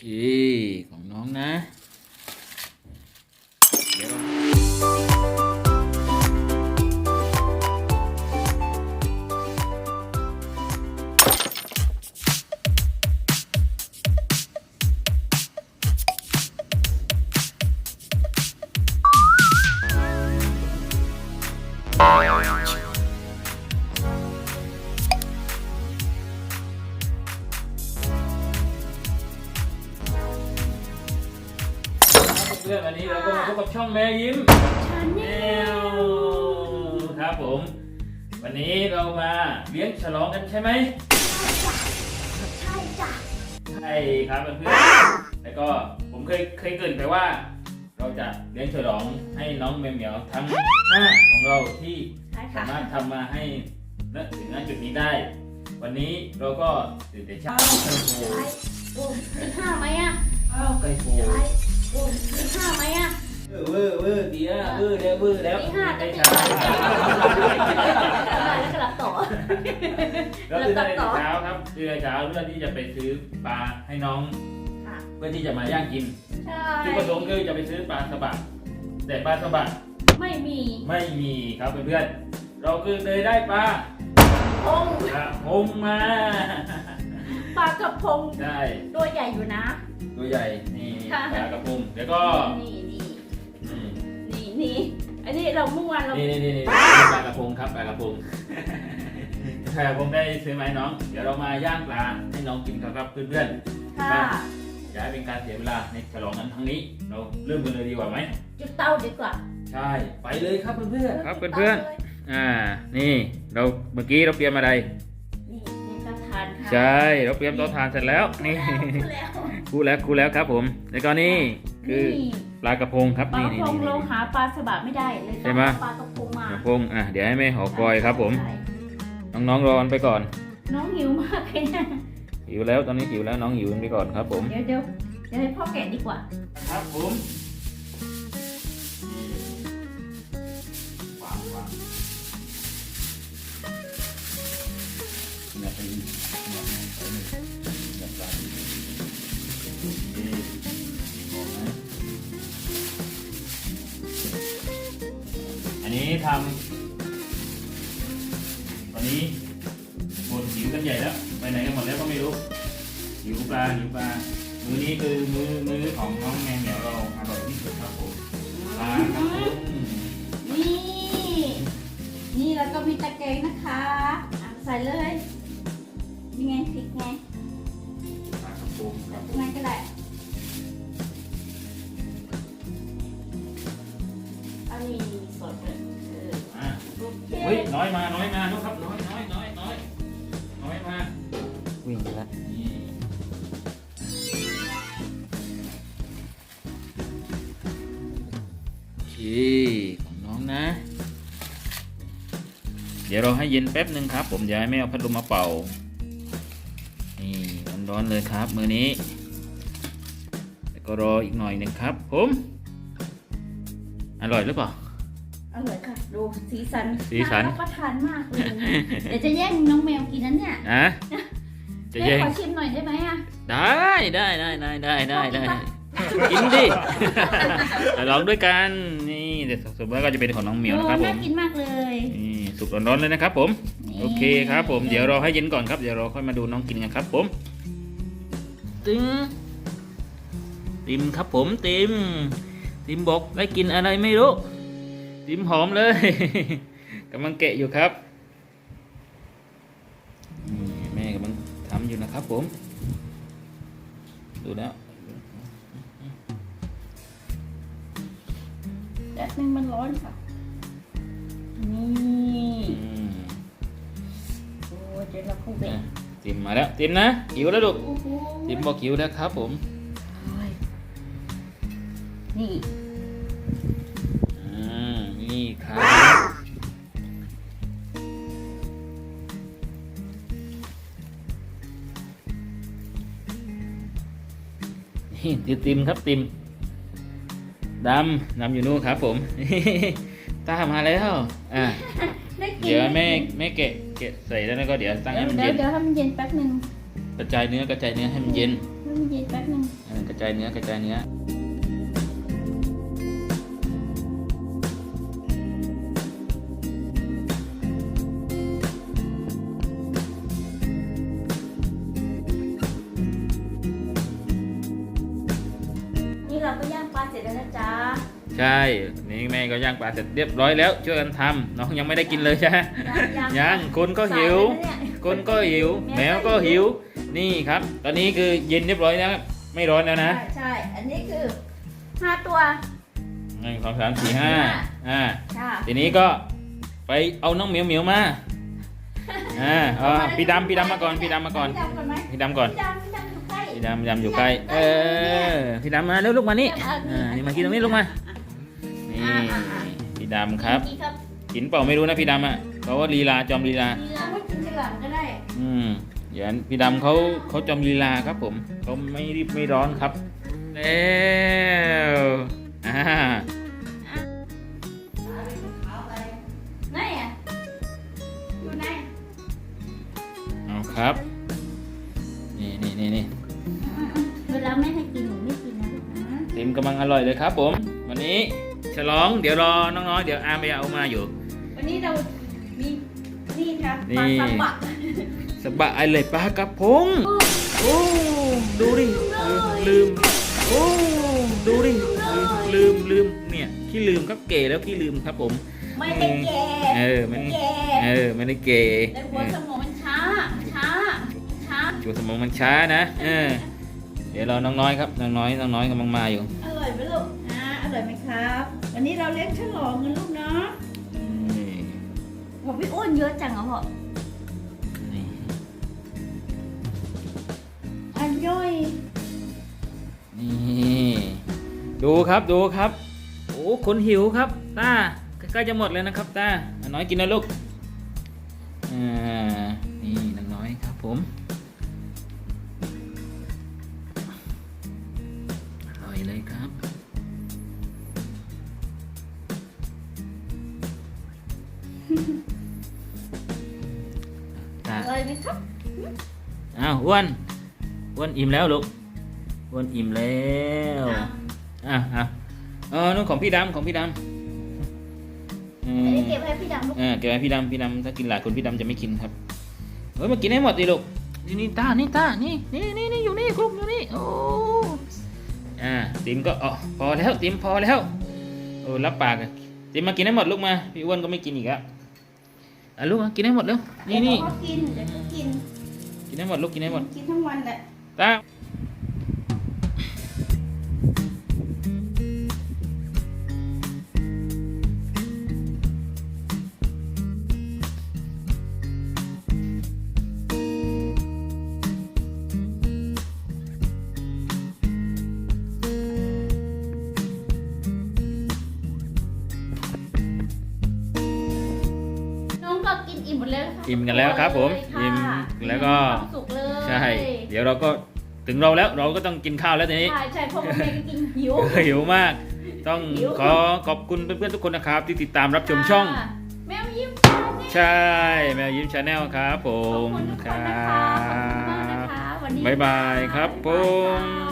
คของน้องนะ เพื่อนวันนี้เราก็มาพบกับช่องแม่ยิ้มชาแนแนลวครับผม วันนี้เรามาเลี้ยงฉลองกันใช่ไหมใช่จ้ะใช่ครับเพื่อนๆแล้วก็ผมเคยเคยเกรินไปว่า เราจะเลี้ยงฉลองให้น้องแมวเหมียวทั้งห้าของเราที่ใช่ค่ะสามารถทำมาให้ณถึงณจุดนี้ได้ วันนี้เราก็ตื่นแต่เช้าไก่โหใช่โอ้มีห้าไหมอะไก่โห เออวอร์เวอร์ดีนะเวอร์แล้วเวอร์แล้วมีห้าไม่ก็ใช่มีแล้วก็รับต่อเราตื่นแต่เช้าครับตื่นแต่เช้าเพื่อที่จะไปซื้อปลาให้น้อง ค่ะ เพื่อที่จะมาย่างกินใช่ จุดประสงค์คือจะไปซื้อปลาสบะแต่ปลาสบะไม่มี ไม่มีครับเพื่อนๆเราคือเลยได้ปลาพงกระพงมา ปลากระพงได้ ตัวใหญ่อยู่นะ ตัวใหญ่นี่ค่ะ ปลากระพงแล้วก็นี่ อันนี้เราเมื่อวานเรานี่นี่นี่นี่ปลากระพงครับปลากระพงปลากระพงได้ซื้อไหมาให้น้อง เดี๋ยวเรามาย่างปลาให้น้องกินครับครับเพื่อนๆค่ะอย่าให้เป็นการเสียเวลาในฉลองนั้นครั้งนี้ เราเริ่มกันเลยดีกว่าไหมจุดเตาดีกว่า ใช่ ไปเลยครับเพื่อนๆ ครับจุดเพื่อนตาลยๆอ่า นี่เราเมื่อกี้เราเตรียมอะไร นี่นี่ก็ทานค่ะ ใช่ เราเตรียมโต๊ะทานเสร็จแล้ว นี่แล้ว คูแล้วคูแล้วครับผม แล้วก็นี่คือนี่ ปลากระพงครับปลานี่กระนี่พงนี่เราหาปลาสบะไม่ได้เลยใช่ไหมต้องเอาปลากระพงมากระพงอะเดี๋ยวให้แม่หอกอยครับ ผม ใช่น้องๆรอกันไปก่อนน้องหิวมากเลยนะหิวแล้วตอนนี้หิวแล้วน้องหิวกันไปก่อนครับ ผมเดี๋ยวเดี๋ยวเดี๋ยวให้พ่อแกะดีกว่า ครับผมวางวางเนี่ยเป็นเนี่ยเนี่ยเนี่ยปล ทำวันนี้หมดหิวกันใหญ่แล้ว ไปไหนกันหมดแล้วก็ไม่รู้หิวปลาหิวปลา มื้อนี้คือมื้อมื้อของน้องแมวเหมียวเราอร่อยที่สุดครับผมปลากระพงนี่ นี่แล้วก็มีตะแกรงนะคะอะใส่เลยนี่ไงพริกไงปลากระพงครับผมไงก็ได้ มาน้อยมาน้อยครับน้อยน้อยน้อยน้อยน้อยมาวิ่งไปแล้วนี่โอเคของน้องนะ เดี๋ยวเราให้เย็นแป๊บหนึ่งครับ ผมจะให้แม่เอาพัดลมมาเป่านี่ร้อนๆเลยครับมือนี้แล้วก็รออีกหน่อยหนึ่งครับ ผม อร่อยหรือเปล่า อร่อยค่ะ ดูสีสันสีสันารับประทานมากเลยเดี๋ยวจะแย่งน้องแมวกินนั้นเนี่ยนะจะแย่งขอชิมหน่อยได้ไหมอะ ได้ได้ได้ได้ได้ได้ได้กินดิแต่ลองด้วยกันนี่แต่ส่วนมากก็จะเป็นของน้องเหมียวนะครับผน่ามกินมากเลยนี่สุกร้อนๆเลยนะครับผมโอเคครับผมเดี๋ยวเราให้เย็นก่อนครับเดี๋ยวเราค่อยมาดูน้องกินกันครับผมตึงติมครับผมติมติมบอกได้กินอะไรไม่รู้ ติมหอมเลย กำลังแกะอยู่ครับนี่แม่กำลังทำอยู่นะครับผม ดูแล้วแป๊บนึงมันร้อนค่ะ นี่อืมโอ้เดี๋ยวเราคงเป็นอะติมมาแล้วติมนะหิวแล้วลูกโอ้โหติมบอกหิวแล้วครับผม นี่ นี่ติติมครับติมดำดำอยู่นู่นครับ ผมตามาแล้ว อะได้กินเดี๋ยวแม่แม่แกะแกะใส่แล้วก็เดี๋ยวตั้งให้มันเดี๋ยเย็วนเดี๋ยวให้มันเย็นแป๊บนึงกระจายเนื้อกระจายเนื้อให้มันเย็นให้มันเย็นแป๊บนึงอ่ากระจายเนื้อกระจายเนื้อ เราก็ย่างปลาเสร็จแล้วนะจ๊ะใช่นี่แม่ก็ย่างปลาเสร็จเรียบร้อยแล้วช่วยกันทำน้องยังไม่ได้กินเลยใช่ไหมยังยังคนก็หิวสายแล้วเนี่ยคนก็หิวแมวก็หิวนี่ครับ ตอนนี้คือเย็นเรียบร้อยแล้วครับไม่ร้อนแล้วนะใช่ใช่อันนี้คือห้าตัวหนึ่งสองสามสี่ห้าอ่าค่ะทีนี้ก็ไปเอาน้องเหมียวเหมียวมาอ่าเอาพี่ดำพี่ดำมาก่อนพี่ดำมาก่อนพี่ดำก่อนไหม พี่ดำก่อนพี่ดำพี่ดำอยู่ใกล้พี่ดำพี่ดำอยู่ใกล้ เออ พี่ดำมาเร็วลูกมานี่อ่านี่มากินตรงนี้ลูกมา นี่พี่ดำครับกี่ครับกินเปล่าไม่รู้นะพี่ดำอะเขาว่าลีลาจอมลีลา มีเราไม่กินทีหลังก็ได้อืมอย่างนั้นพี่ดำเขาเขาจอมลีลาครับผมเขาไม่รีบไม่ร้อนครับ แล้วอ่า ร่อยเลยครับผม วันนี้ฉลองเดี๋ยวรอน้องๆเดี๋ยวอาร์มไปเอามาอยู่ วันนี้เรามีนี่ครับนี่ปลาซับะสบายเลยปลากระพงโอ้ดูดิลืมโอ้ดูดิลืมลืมเนี่ยขี้ลืมครับเก๋แล้วขี้ลืมครับผมไม่ได้แก่เออมันแก่เออไม่ได้เก๋แต่หัวสมองมันช้าช้าช้าจูสมองมันช้านะเออเดี๋ยวรอน้องน้อยครับน้องน้อยน้องน้อยกำลังมาอยู่ ร่อยไหมครับ วันนี้เราเลี้ยงฉลองกันลูกเนาะนี่ผมพี่อ้วนเยอะจังเหรอพ่อนี่อันย่อยนี่ดูครับดูครับ โอ้คนหิวครับตาใกล้ๆจะหมดเลยนะครับตาน้องน้อยกินนะลูกอ่า อ้าวอ้วนอ้วนอิ่มแล้วลูกอ้วนอิ่มแล้วอะอะอะเออนู่นของพี่ดำของพี่ดำอือันมนี้เก็บให้พี่ดำลูกอ่าเก็บไว้พี่ดำพี่ดำถ้ากินหลายคนพี่ดำจะไม่กินครับเฮ้ยมากินให้หมดดิลูกนี่นี่ตานี่ตานี่นี่นี่นี่อยู่นี่กลุ่มอยู่นี่โอ้อ่าติมก็อ๋อพอแล้วติมพอแล้วโอ้รับปากอะติมมากินให้หมดลูกมาพี่อ้วนก็ไม่กินอีกแล้วอะลูกมากินให้หมดเร็วนี่นี่เดี๋ยวเขากินเดี๋ยวเขากิน กินให้หมดลูกกินให้หมดกินทั้งวันแหละตา หมดแล้วค่ะอิ่มกันแล้วครับผมค่ะอิ่มแล้วก็ มีความสุขเลยใช่ เดี๋ยวเราก็ถึงเราแล้วเราก็ต้องกินข้าวแล้วทีนี้ ใช่ใช่เพราะว่าแม่ก็กินหิว หิวมาก ต้องหิว ขอขอบคุณเพื่อนๆทุกคนนะครับ ที่ติดตามรับชมช่อง ค่ะแมวยิ้มใช่แมวยิ้มชาแนลครับผขอบมคุณทุกคคนรันะคะขอบคุณมากบนะคะวันนี้บ๊ายบายครับผมบ๊ายบาย